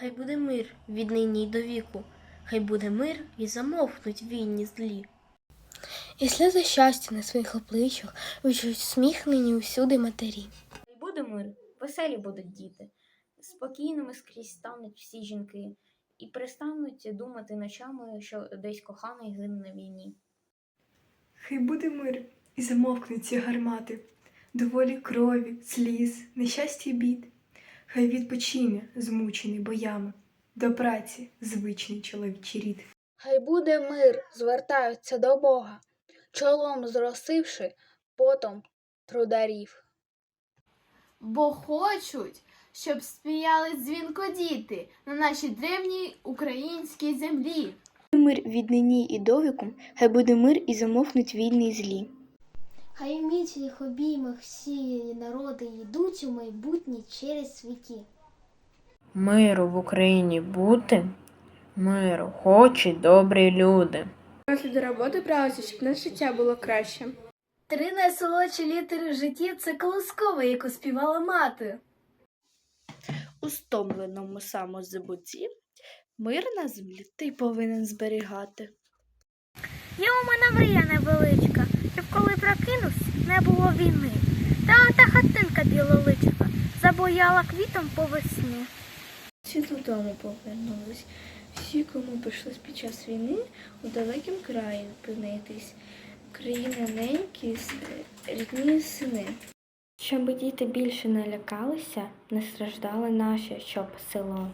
Хай буде мир від нині й до віку, хай буде мир і замовкнуть війні злі. І сльози щастя на своїх обличчях вичуть сміхнені усюди матері. Хай буде мир, веселі будуть діти, спокійними скрізь стануть всі жінки і перестануть думати ночами, що десь коханий гине на війні. Хай буде мир і замовкнуть ці гармати, доволі крові, сліз, нещастя й бід. Хай відпочине, змучений боями, до праці звичний чоловічий рід. Хай буде мир, звертаються до Бога, чолом зросивши потом трударів. бо хочуть, щоб спіяли дзвінко діти на нашій древній українській землі. Мир від нині і до віку, хай буде мир і замовкнуть війни і злі. Хай міцних обіймах всі народи йдуть у майбутнє через віки. Миру в Україні бути, миру хочуть добрі люди. до роботи бралися, щоб наше життя було краще. Три найсолодші літери в житті це колискова, яку співала мати. У стомленому самозабутті мир на землі ти повинен зберігати. Є у мене мрія невеличка, щоб коли прокинувся, не було війни. Та ота хатинка білоличка забояла квітом по весні. Всі додому повернулись. Всі, кому прийшлось під час війни, у далекім краї опинитись. Країни ненькі, рідні сини. Щоб діти більше не лякалися, не страждали наше, щоб село.